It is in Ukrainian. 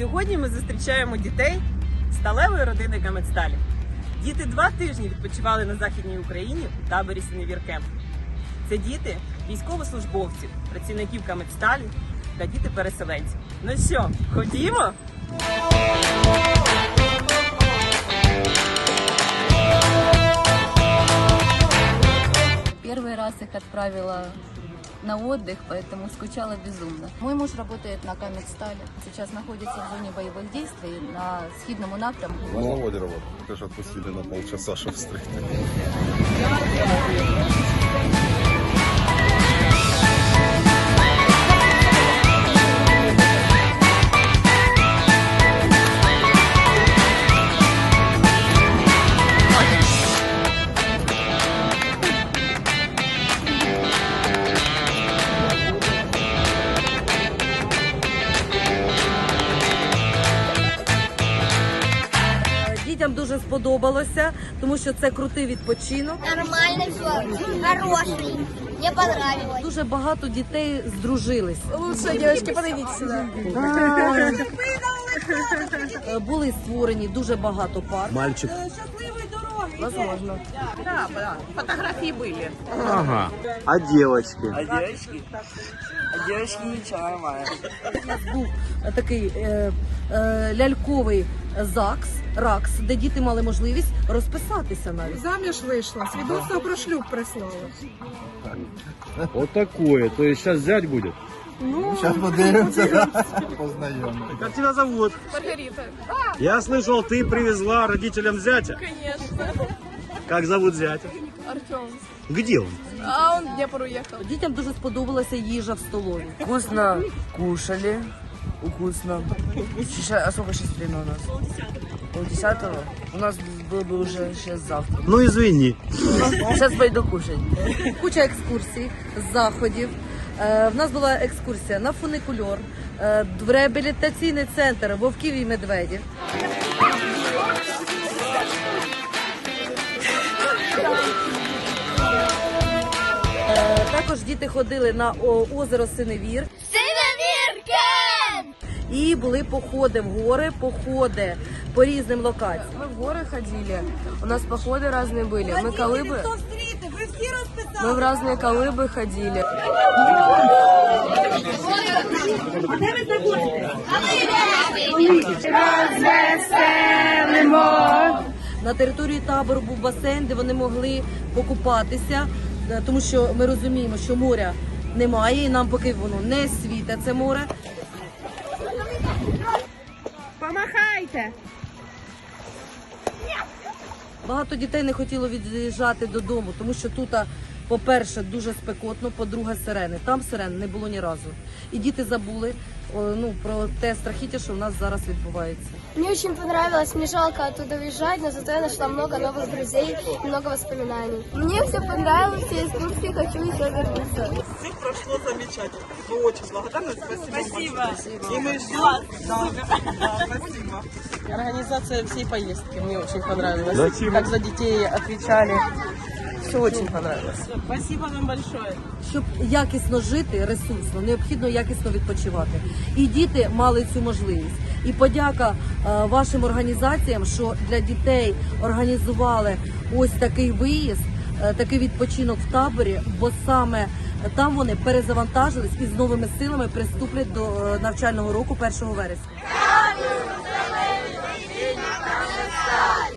Сьогодні ми зустрічаємо дітей сталевої родини Камедсталі. Діти два тижні відпочивали на Західній Україні у таборі Сіневіркемп. Це діти військовослужбовців, працівників Камедсталі та діти переселенців. Ну що, ходімо? Первый раз их отправила на отдых, поэтому скучала безумно. Мой муж работает на Камедстале. Сейчас находится в зоне боевых действий на східному напрямку. На заводе работал. Тоже отпустили на полчаса, чтобы встретить. Дітям дуже сподобалося, тому що це крутий відпочинок. Нормально все, хороший. Мне понравилось. Дуже багато дітей здружились. Лучше, девочки, подойдите сюда. Е, Були створені дуже багато пар. Мальчик. Возможно. Фотографії були. Ага. А девочки? А девочки? А девочки ничего, нормально. У нас був е, такий е, е, ляльковий ЗАГС, РАКС, де діти мали можливість розписатися навіть. Заміж вийшла, свідоцтво про шлюб прислала. Вот такое. То есть сейчас взять будет? Сейчас поднимемся, познаем. Как тебя зовут? Маргарита. Я слышал, ты привезла родителям зятя. Конечно. Как зовут зятя? Артем. Где он? А он в Днепр уехал. Дітям дуже сподобалася їжа в столові. Вкусно кушали. Вкусно. А сколько сейчас время у нас? Полдесятого. У нас было бы уже сейчас завтра. Ну извини. Сейчас пойду кушать. Куча екскурсій, заходів. Е, В нас була екскурсія на фуникульор, е, в реабілітаційний центр вовків і медведів. Е, Також діти ходили на о, озеро Синевір Синевиркен! і були походи в гори, походи по різним локаціям. Мы в горы ходили. У нас походы разные были. Мы колыбы. Мы в разные колыбы ходили. На території табору був басейн, де вони могли покупатися, е, тому що ми розуміємо, що моря немає, і нам поки воно не світе це море. Помахайте! Багато дітей не хотіло від'їжджати додому, тому що тут, по-перше, дуже спекотно, по-друге, сирени. Там сирен не було ні разу. І діти забули о, ну, про те страхіття, що в нас зараз відбувається. Мне очень понравилось, мне жалко оттуда уезжать, но зато я нашла много новых друзей, много воспоминаний. Мне все понравилось, я из Курски хочу еще вернуться. Все прошло замечательно. Мы очень благодарны. Спасибо. Спасибо. И мы ждем. Да, да, спасибо. Организация всей поездки мне очень понравилась. Зачем? Как за детей отвечали. Все очень понравилось. Спасибо вам большое. Щоб якісно жити, ресурсно, необхідно якісно відпочивати. І діти мали цю можливість. І подяка е, вашим організаціям, що для дітей організували ось такий виїзд, е, такий відпочинок в таборі, бо саме там вони перезавантажились і з новими силами приступлять до е, навчального року 1 вересня.